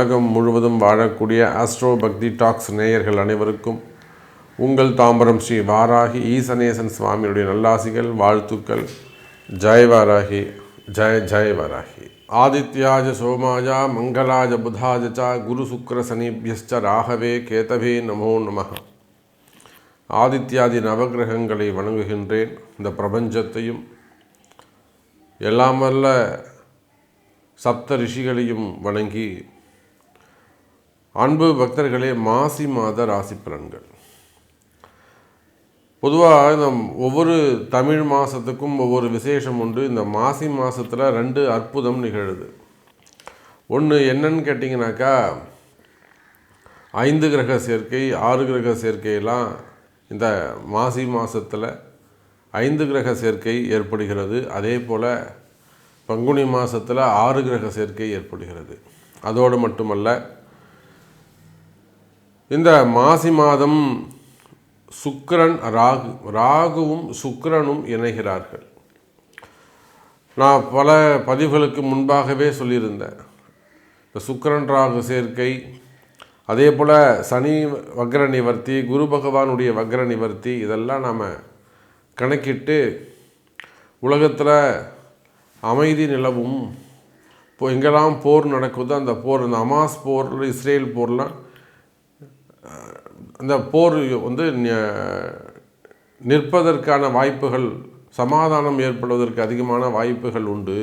உலகம் முழுவதும் வாழக்கூடிய ஆஸ்ட்ரோ பக்தி டாக்ஸ் நேயர்கள் அனைவருக்கும் உங்கள் தாம்பரம் ஸ்ரீ வாராகி ஈசனேசன் சுவாமியுடைய நல்லாசிகள் வாழ்த்துக்கள். ஜெய் வாராகி ஜெய ஜெய வாராகி. ஆதித்யாஜ சோமாஜா மங்களாஜ புதாஜ ச குரு சுக்கர சனிபியஸ்ச ராகவே கேதவே நமோ நம ஆதித்யாதி நவகிரகங்களை வணங்குகின்றேன். இந்த பிரபஞ்சத்தையும் எல்லாமல்ல சப்த ரிஷிகளையும் வணங்கி அன்பு பக்தர்களே மாசி மாத ராசி பலன்கள். பொதுவாக இந்த ஒவ்வொரு தமிழ் மாதத்துக்கும் ஒவ்வொரு விசேஷம் உண்டு. இந்த மாசி மாதத்தில் ரெண்டு அற்புதம் நிகழுது. ஒன்று என்னன்னு கேட்டிங்கனாக்கா ஐந்து கிரக சேர்க்கை ஆறு கிரக சேர்க்கையெல்லாம் இந்த மாசி மாதத்தில் ஐந்து கிரக சேர்க்கை ஏற்படுகிறது. அதே போல் பங்குனி மாதத்தில் ஆறு கிரக சேர்க்கை ஏற்படுகிறது. அதோடு மட்டுமல்ல இந்த மாசி மாதம் சுக்கரன் ராகு ராகுவும் சுக்கிரனும் இணைகிறார்கள். நான் பல பதிவுகளுக்கு முன்பாகவே சொல்லியிருந்தேன். இந்த சுக்கரன் ராகு சேர்க்கை அதே போல் சனி வக்ர நிவர்த்தி குரு பகவானுடைய வக்ர நிவர்த்தி இதெல்லாம் நாம் கணக்கிட்டு உலகத்தில் அமைதி நிலவும் இப்போ எங்கெல்லாம் போர் நடக்குதோ அந்த போர் இந்த அமாஸ் போர் இஸ்ரேல் போர்லாம் அந்த போர் வந்து நிற்பதற்கான வாய்ப்புகள் சமாதானம் ஏற்படுவதற்கு அதிகமான வாய்ப்புகள் உண்டு.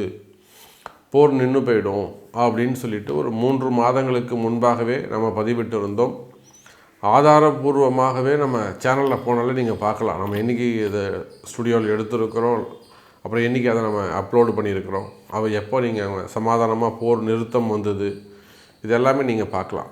போர் நின்று போயிடும் அப்படின்னு சொல்லிட்டு ஒரு மூன்று மாதங்களுக்கு முன்பாகவே நம்ம பதிவிட்டு இருந்தோம் ஆதாரபூர்வமாகவே நம்ம சேனலில் போனாலே நீங்கள் பார்க்கலாம். நம்ம என்றைக்கு இதை ஸ்டுடியோவில் எடுத்திருக்கிறோம் அப்புறம் என்றைக்கு அதை நம்ம அப்லோடு பண்ணியிருக்கிறோம் அவள் எப்போ நீங்கள் சமாதானமாக போர் நிறுத்தம் வந்தது இது எல்லாமே நீங்கள் பார்க்கலாம்.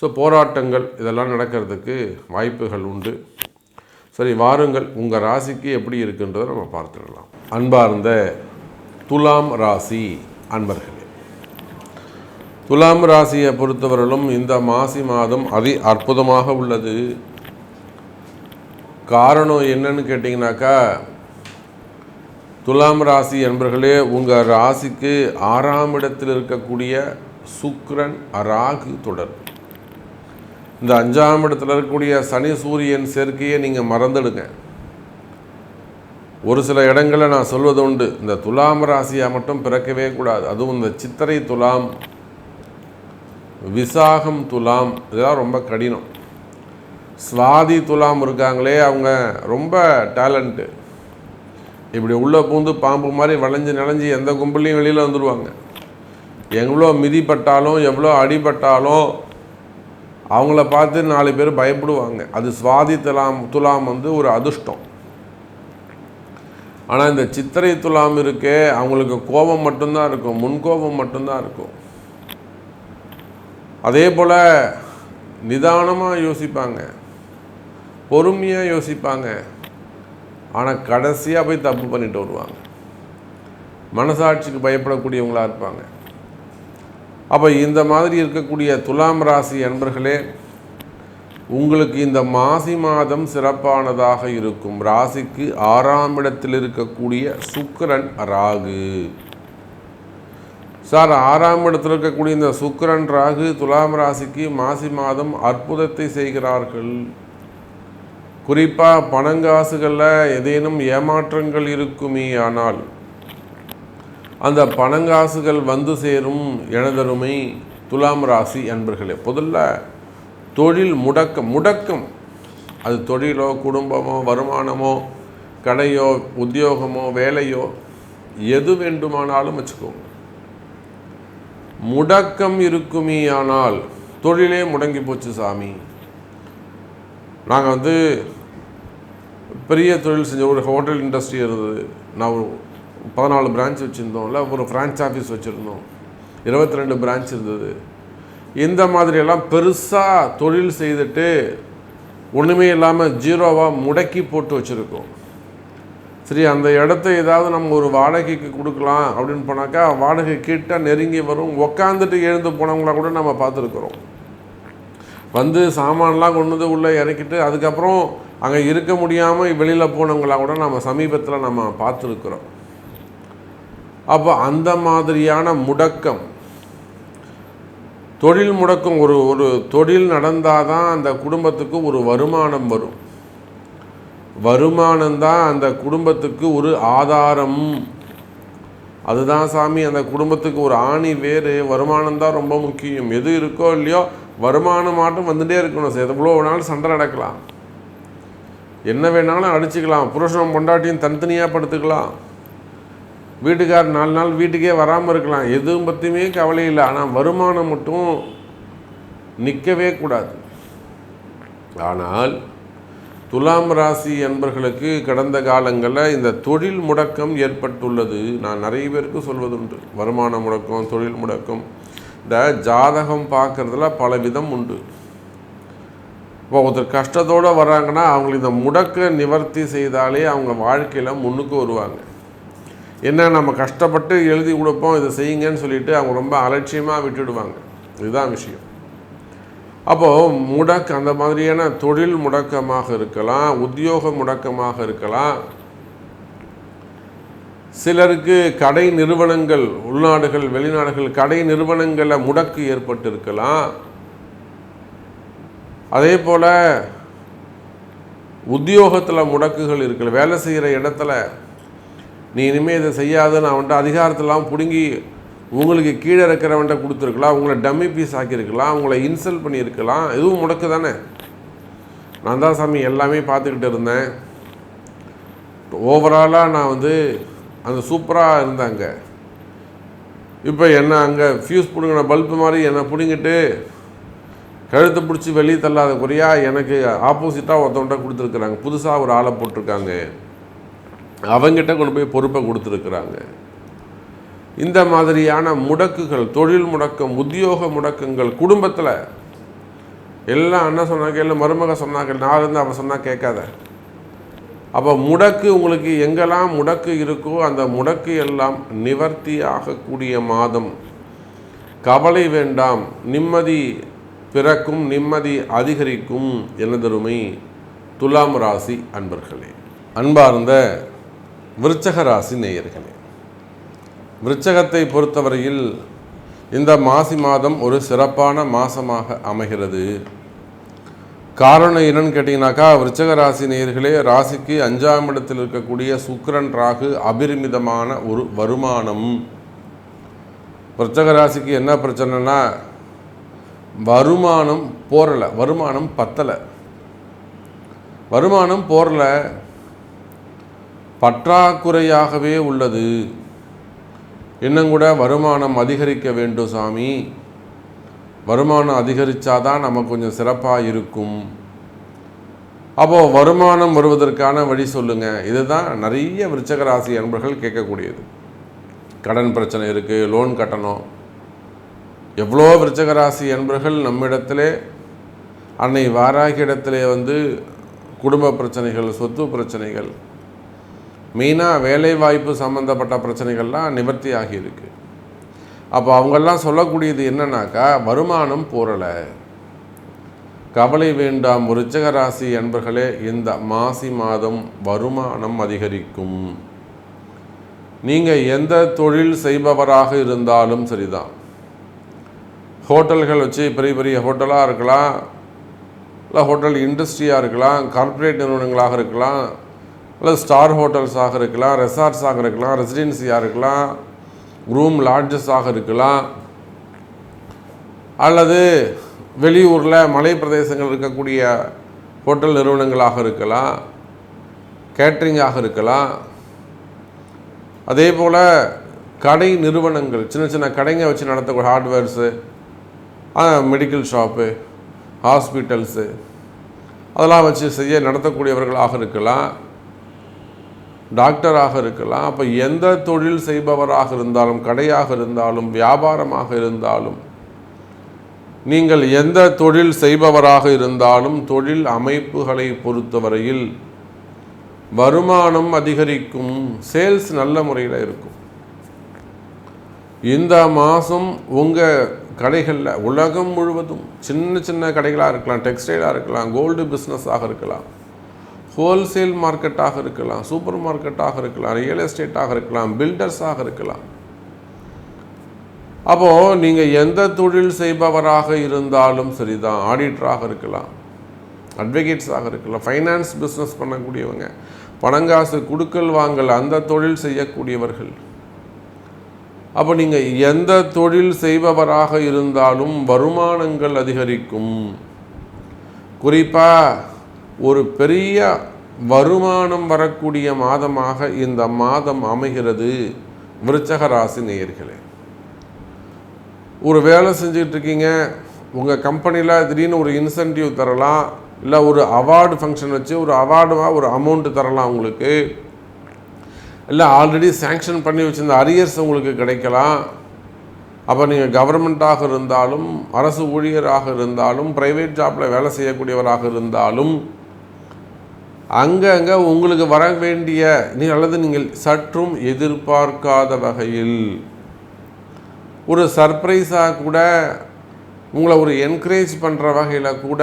ஸோ போராட்டங்கள் இதெல்லாம் நடக்கிறதுக்கு வாய்ப்புகள் உண்டு. சரி வாருங்கள் உங்கள் ராசிக்கு எப்படி இருக்குன்றதை நம்ம பார்த்துடலாம். அன்பார்ந்த துலாம் ராசி அன்பர்களே துலாம் ராசியை பொறுத்தவரையிலும் இந்த மாசி மாதம் அதி அற்புதமாக உள்ளது. காரணம் என்னன்னு கேட்டிங்கனாக்கா துலாம் ராசி என்பர்களே உங்கள் ராசிக்கு ஆறாம் இடத்தில் இருக்கக்கூடிய சுக்ரன் ராகு தொடர். இந்த அஞ்சாம் இடத்துல இருக்கக்கூடிய சனி சூரியன் சேர்க்கையை நீங்கள் மறந்துடுங்க. ஒரு சில இடங்களில் நான் சொல்வது உண்டு. இந்த துலாம் ராசியாக மட்டும் பிறக்கவே கூடாது. அதுவும் இந்த சித்திரை துலாம் விசாகம் துலாம் இதெல்லாம் ரொம்ப கடினம். சுவாதி துலாம் இருக்காங்களே அவங்க ரொம்ப டேலண்ட்டு. இப்படி உள்ளே பூந்து பாம்பு மாதிரி வளைஞ்சு நனைஞ்சு எந்த கும்பலையும் வெளியில் வந்துடுவாங்க எவ்வளோ மிதிப்பட்டாலும் எவ்வளோ அடிபட்டாலும் அவங்கள பார்த்து நாலு பேர் பயப்படுவாங்க. அது சுவாதி துலாம் துலாம் வந்து ஒரு அதிர்ஷ்டம். ஆனால் இந்த சித்திரை துலாம் இருக்கே அவங்களுக்கு கோபம் மட்டும்தான் இருக்கும். முன்கோபம் மட்டும்தான் இருக்கும். அதே போல் நிதானமாக யோசிப்பாங்க. பொறுமையாக யோசிப்பாங்க. ஆனால் கடைசியாக போய் தப்பு பண்ணிட்டு வருவாங்க. மனசாட்சிக்கு பயப்படக்கூடியவங்களாக இருப்பாங்க. அப்போ இந்த மாதிரி இருக்கக்கூடிய துலாம் ராசி அன்பர்களே உங்களுக்கு இந்த மாசி மாதம் சிறப்பானதாக இருக்கும். ராசிக்கு ஆறாம் இடத்தில் இருக்கக்கூடிய சுக்கரன் ராகு. சார் ஆறாம் இடத்தில் இருக்கக்கூடிய இந்த சுக்கரன் ராகு துலாம் ராசிக்கு மாசி மாதம் அற்புதத்தை செய்கிறார்கள். குறிப்பாக பணங்காசுகளில் ஏதேனும் ஏமாற்றங்கள் இருக்குமே ஆனால் அந்த பணங்காசுகள் வந்து சேரும் எனதருமை துலாம் ராசி அன்பர்களே. முதல்ல தொழில் முடக்கம் முடக்கம். அது தொழிலோ குடும்பமோ வருமானமோ கடையோ உத்தியோகமோ வேலையோ எது வேண்டுமானாலும் வச்சுக்கோங்க. முடக்கம் இருக்குமே ஆனால் தொழிலே முடங்கி போச்சு சாமி. நாங்கள் வந்து பெரிய தொழில் செஞ்ச ஒரு ஹோட்டல் இண்டஸ்ட்ரி இருந்தது. நான் பதினாலு பிரான்ச் வச்சுருந்தோம் இல்லை ஒரு ஃப்ரான்ச் ஆஃபீஸ் வச்சுருந்தோம். இருபத்தி ரெண்டு பிரான்ச் இருந்தது. இந்த மாதிரியெல்லாம் பெருசாக தொழில் செய்துட்டு ஒன்றுமே இல்லாமல் ஜீரோவாக முடக்கி போட்டு வச்சுருக்கோம். சரி அந்த இடத்த ஏதாவது நம்ம ஒரு வாடகைக்கு கொடுக்கலாம் அப்படின்னு போனாக்கா வாடகை கிட்ட நெருங்கி வரும். உக்காந்துட்டு எழுந்து போனவங்களா கூட நம்ம பார்த்துருக்குறோம். வந்து சாமான்லாம் கொண்டு வந்து உள்ளே இறக்கிட்டு அதுக்கப்புறம் அங்கே இருக்க முடியாமல் வெளியில் போனவங்களா கூட நம்ம சமீபத்தில் நம்ம பார்த்துருக்குறோம். அப்போ அந்த மாதிரியான முடக்கம். தொழில் முடக்கம் ஒரு ஒரு தொழில் நடந்தால் தான் அந்த குடும்பத்துக்கு ஒரு வருமானம் வரும். வருமானம்தான் அந்த குடும்பத்துக்கு ஒரு ஆதாரம். அதுதான் சாமி அந்த குடும்பத்துக்கு ஒரு ஆணி வேறு. வருமானம் தான் ரொம்ப முக்கியம். எது இருக்கோ இல்லையோ வருமானம் மாட்டும் வந்துட்டே இருக்கணும். சார் எவ்வளோ வேணாலும் சண்டை நடக்கலாம். என்ன வேணாலும் அடிச்சுக்கலாம். புருஷனும் பொண்டாட்டியும் தனித்தனியாக படுத்துக்கலாம். வீட்டுக்கார் நாலு நாள் வீட்டுக்கே வராமல் இருக்கலாம். எதுவும் பற்றியுமே கவலை இல்லை. ஆனால் வருமானம் மட்டும் நிற்கவே கூடாது. ஆனால் துலாம் ராசி என்பர்களுக்கு கடந்த காலங்களில் இந்த தொழில் முடக்கம் ஏற்பட்டுள்ளது. நான் நிறைய பேருக்கு சொல்வதுண்டு வருமான முடக்கம் தொழில் முடக்கம். இந்த ஜாதகம் பார்க்குறதுல பல விதம் உண்டு. இப்போ ஒருத்தர் கஷ்டத்தோடு வராங்கன்னா அவங்களுக்கு இந்த முடக்க நிவர்த்தி செய்தாலே அவங்க வாழ்க்கையில் முன்னுக்கு வருவாங்க. என்ன நம்ம கஷ்டப்பட்டு எழுதி கொடுப்போம் இதை செய்யுங்கன்னு சொல்லிட்டு அவங்க ரொம்ப அலட்சியமாக விட்டுடுவாங்க. இதுதான் விஷயம். அப்போது முடக்கு அந்த மாதிரியான தொழில் முடக்கமாக இருக்கலாம் உத்தியோக முடக்கமாக இருக்கலாம். சிலருக்கு கடை நிறுவனங்கள் உள்நாடுகள் வெளிநாடுகள் கடை நிறுவனங்களில் முடக்கு ஏற்பட்டு இருக்கலாம் அதே போல் உத்தியோகத்தில் முடக்குகள் இருக்கல வேலை செய்கிற இடத்துல நீ இனிமேல் இதை செய்யாதுன்னு அவன்கிட்ட அதிகாரத்தெல்லாம் பிடுங்கி உங்களுக்கு கீழே இருக்கிறவன்ட்ட கொடுத்துருக்கலாம் உங்களை டம்மி பீஸ் ஆக்கியிருக்கலாம் உங்களை இன்சல்ட் பண்ணியிருக்கலாம் எதுவும் முடக்கு தானே? நான் தான் சாமி எல்லாமே பார்த்துக்கிட்டு இருந்தேன். ஓவராலாக நான் வந்து அந்த சூப்பராக இருந்தாங்க. இப்போ என்ன அங்கே ஃபியூஸ் பிடுங்கின பல்பு மாதிரி என்னை பிடுங்கிட்டு கழுத்தை பிடிச்சி வெளியே தள்ளாத குறையா எனக்கு ஆப்போசிட்டாக ஒருத்தவன்ட்ட கொடுத்துருக்குறாங்க. புதுசாக ஒரு ஆளை போட்டிருக்காங்க. அவங்ககிட்ட கொண்டு போய் பொறுப்பை கொடுத்துருக்குறாங்க. இந்த மாதிரியான முடக்குகள் தொழில் முடக்கம் உத்தியோக முடக்கங்கள் குடும்பத்தில் எல்லாம் அண்ணன் சொன்னாங்க இல்லை மருமக சொன்னாங்க நான் இருந்து அவன் சொன்னால் கேட்காத. அப்போ முடக்கு உங்களுக்கு எங்கெல்லாம் முடக்கு இருக்கோ அந்த முடக்கு எல்லாம் நிவர்த்தி ஆகக்கூடிய மாதம். கவலை வேண்டாம் நிம்மதி பிறக்கும் நிம்மதி அதிகரிக்கும் எனதருமை துலாம் ராசி அன்பர்களே. அன்பார்ந்த விருச்சக ராசி நேயர்களே விருச்சகத்தை பொறுத்தவரையில் இந்த மாசி மாதம் ஒரு சிறப்பான மாதமாக அமைகிறது. காரணம் என்னன்னு கேட்டிங்கனாக்கா விருச்சக ராசி நேயர்களே ராசிக்கு அஞ்சாம் இடத்தில் இருக்கக்கூடிய சுக்கரன் ராகு அபரிமிதமான ஒரு வருமானம். விருச்சக ராசிக்கு என்ன பிரச்சனைனா வருமானம் போரலை வருமானம் பத்தலை. வருமானம் போரலை பற்றாக்குறையாகவே உள்ளது. இன்னும் கூட வருமானம் அதிகரிக்க வேண்டும் சாமி. வருமானம் அதிகரித்தாதான் நமக்கு கொஞ்சம் சிறப்பாக இருக்கும். அப்போது வருமானம் வருவதற்கான வழி சொல்லுங்கள் இதுதான் நிறைய விருச்சக ராசி அன்பர்கள் கேட்கக்கூடியது. கடன் பிரச்சனை இருக்குது லோன் கட்டணும். எவ்வளோ விருச்சக ராசி அன்பர்கள் நம்மிடத்திலே அன்னை வாராகி இடத்திலே வந்து குடும்ப பிரச்சனைகள் சொத்து பிரச்சனைகள் மெயினாக வேலைவாய்ப்பு சம்மந்தப்பட்ட பிரச்சனைகள்லாம் நிவர்த்தி ஆகியிருக்கு அப்போ அவங்கெல்லாம் சொல்லக்கூடியது என்னன்னாக்கா வருமானம் போரலை கவலை வேண்டாம் விருச்சக ராசி என்பர்களே இந்த மாசி மாதம் வருமானம் அதிகரிக்கும். நீங்கள் எந்த தொழில் செய்பவராக இருந்தாலும் சரிதான். ஹோட்டல்கள் வச்சு பெரிய பெரிய ஹோட்டலாக இருக்கலாம் இல்லை ஹோட்டல் இண்டஸ்ட்ரியாக இருக்கலாம் கார்ப்பரேட் நிறுவனங்களாக இருக்கலாம் இல்லை ஸ்டார் ஹோட்டல்ஸாக இருக்கலாம் ரெசார்ட்ஸாக இருக்கலாம் ரெசிடென்சியாக இருக்கலாம் ரூம் லாட்ஜஸாக இருக்கலாம் அல்லது வெளியூரில் மலை பிரதேசங்கள் இருக்கக்கூடிய ஹோட்டல் நிறுவனங்களாக இருக்கலாம் கேட்ரிங்காக இருக்கலாம். அதே போல் கடை நிறுவனங்கள் சின்ன சின்ன கடைங்க வச்சு நடத்தக்கூடிய ஹார்ட்வேர்ஸு மெடிக்கல் ஷாப்பு ஹாஸ்பிட்டல்ஸு அதெல்லாம் வச்சு செய்ய நடத்தக்கூடியவர்களாக இருக்கலாம். டாக்டராக இருக்கலாம் அப்போ எந்த தொழில் செய்பவராக இருந்தாலும் கடையாக இருந்தாலும் வியாபாரமாக இருந்தாலும் நீங்கள் எந்த தொழில் செய்பவராக இருந்தாலும் தொழில் அமைப்புகளை பொறுத்தவரையில் வருமானம் அதிகரிக்கும் சேல்ஸ் நல்ல முறையில் இருக்கும். இந்த மாதம் உங்கள் கடைகளில் உலகம் முழுவதும் சின்ன சின்ன கடைகளாக இருக்கலாம் டெக்ஸ்டைலாக இருக்கலாம் கோல்டு பிஸ்னஸாக இருக்கலாம் ஹோல்சேல் மார்க்கெட்டாக இருக்கலாம் சூப்பர் மார்க்கெட்டாக இருக்கலாம் ரியல் எஸ்டேட்டாக இருக்கலாம் பில்டர்ஸாக இருக்கலாம். அப்போது நீங்கள் எந்த தொழில் செய்பவராக இருந்தாலும் சரிதான் ஆடிட்டராக இருக்கலாம் அட்வொகேட்ஸாக இருக்கலாம் ஃபைனான்ஸ் பிஸ்னஸ் பண்ணக்கூடியவங்க பணங்காசு குடுக்கல் வாங்கல் அந்த தொழில் செய்யக்கூடியவர்கள். அப்போ நீங்கள் எந்த தொழில் செய்பவராக இருந்தாலும் வருமானங்கள் அதிகரிக்கும். குறிப்பாக ஒரு பெரிய வருமானம் வரக்கூடிய மாதமாக இந்த மாதம் அமைகிறது விருச்சக ராசி நேயர்களே. ஒரு வேலை செஞ்சுக்கிட்டு இருக்கீங்க உங்கள் கம்பெனியில் திடீர்னு ஒரு இன்சென்டிவ் தரலாம் இல்லை ஒரு அவார்டு ஃபங்க்ஷன் வச்சு ஒரு அவார்டுவாக ஒரு அமௌண்ட்டு தரலாம் உங்களுக்கு. இல்லை ஆல்ரெடி சேங்ஷன் பண்ணி வச்சுருந்த அரியர்ஸ் உங்களுக்கு கிடைக்கலாம். அப்போ நீங்கள் கவர்மெண்ட்டாக இருந்தாலும் அரசு ஊழியராக இருந்தாலும் ப்ரைவேட் ஜாப்பில் வேலை செய்யக்கூடியவராக இருந்தாலும் அங்கங்கே உங்களுக்கு வர வேண்டிய நீ அல்லது நீங்கள் சற்றும் எதிர்பார்க்காத வகையில் ஒரு சர்ப்ரைஸாக கூட உங்களை ஒரு என்கரேஜ் பண்ணுற வகையில் கூட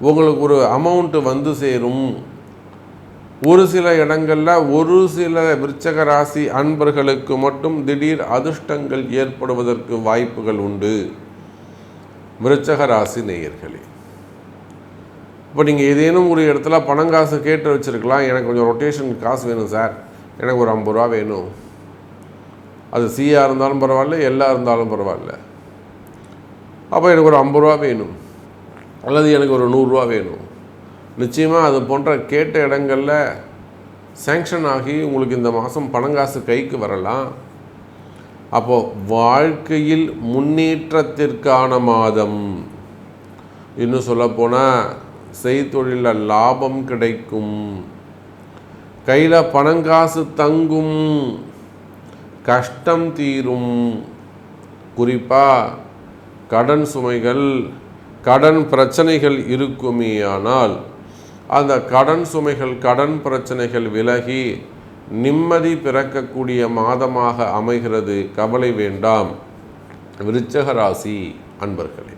உங்களுக்கு ஒரு அமௌண்ட்டு வந்து சேரும். ஒரு சில இடங்களில் ஒரு சில விருச்சக ராசி அன்பர்களுக்கு மட்டும் திடீர் அதிர்ஷ்டங்கள் ஏற்படுவதற்கு வாய்ப்புகள் உண்டு. விருச்சக ராசி நேயர்களே. இப்போ நீங்கள் ஏதேனும் ஒரு இடத்துல பணம் காசு கேட்டு வச்சுருக்கலாம். எனக்கு கொஞ்சம் ரொட்டேஷன் காசு வேணும் சார் எனக்கு ஒரு ஐம்பது ரூபா வேணும். அது சியாக இருந்தாலும் பரவாயில்ல எல்லா இருந்தாலும் பரவாயில்ல. அப்போ எனக்கு ஒரு ஐம்பது ரூபா வேணும். அல்லது எனக்கு ஒரு நூறுரூவா வேணும். நிச்சயமாக அது போன்ற கேட்ட இடங்களில் சேங்ஷன் ஆகி உங்களுக்கு இந்த மாதம் பணங்காசு கைக்கு வரலாம். அப்போது வாழ்க்கையில் முன்னேற்றத்திற்கான மாதம். இன்னும் சொல்லப்போனால் செய்தொழிலில் லாபம் கிடைக்கும். கையில் பணங்காசு தங்கும். கஷ்டம் தீரும். குறிப்பாக கடன் சுமைகள் கடன் பிரச்சனைகள் இருக்குமேயானால் அந்த கடன் சுமைகள் கடன் பிரச்சனைகள் விலகி நிம்மதி பிறக்கக்கூடிய மாதமாக அமைகிறது. கவலை வேண்டாம். விருச்சக ராசி அன்பர்களே.